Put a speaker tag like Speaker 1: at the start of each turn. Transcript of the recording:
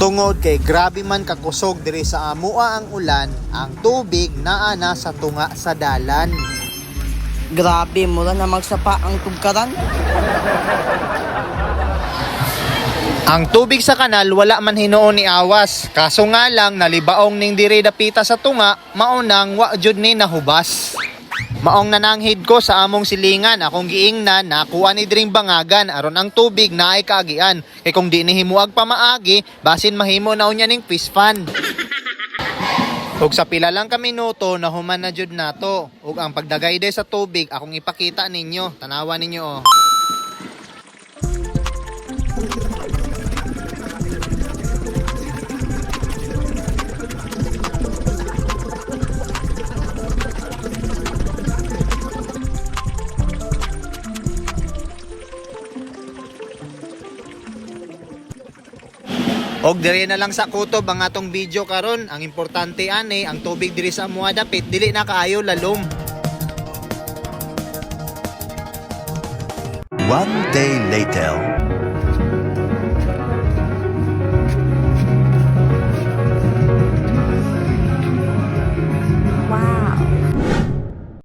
Speaker 1: tungod kay grabe man kakusog diri sa amua ang ulan, ang tubig naa na sa tunga sa dalan.
Speaker 2: Grabe, mura na magsapa ang tugkaran.
Speaker 1: Ang tubig sa kanal wala man hinuon ni awas. Kaso nga lang nalibaong ning diri dapita sa tunga, maunang wa jud ni nahubas. Maong nananghid ko sa among silingan akong giingnan nakuha ni dring bangagan aron ang tubig na ay kaagian. Kay kung di ni himuag pa maagi, basin mahimo na unya ning fish fan. Ug sa pila lang ka minuto na human na jud nato. Ug ang pagdagay de sa tubig akong ipakita ninyo. Tanawa ninyo oh. Og dire na lang sa kutob ang atong video karon. Ang importante ani ang tubig diri sa amuha dapit dili na kaayo lalom.
Speaker 3: One day later.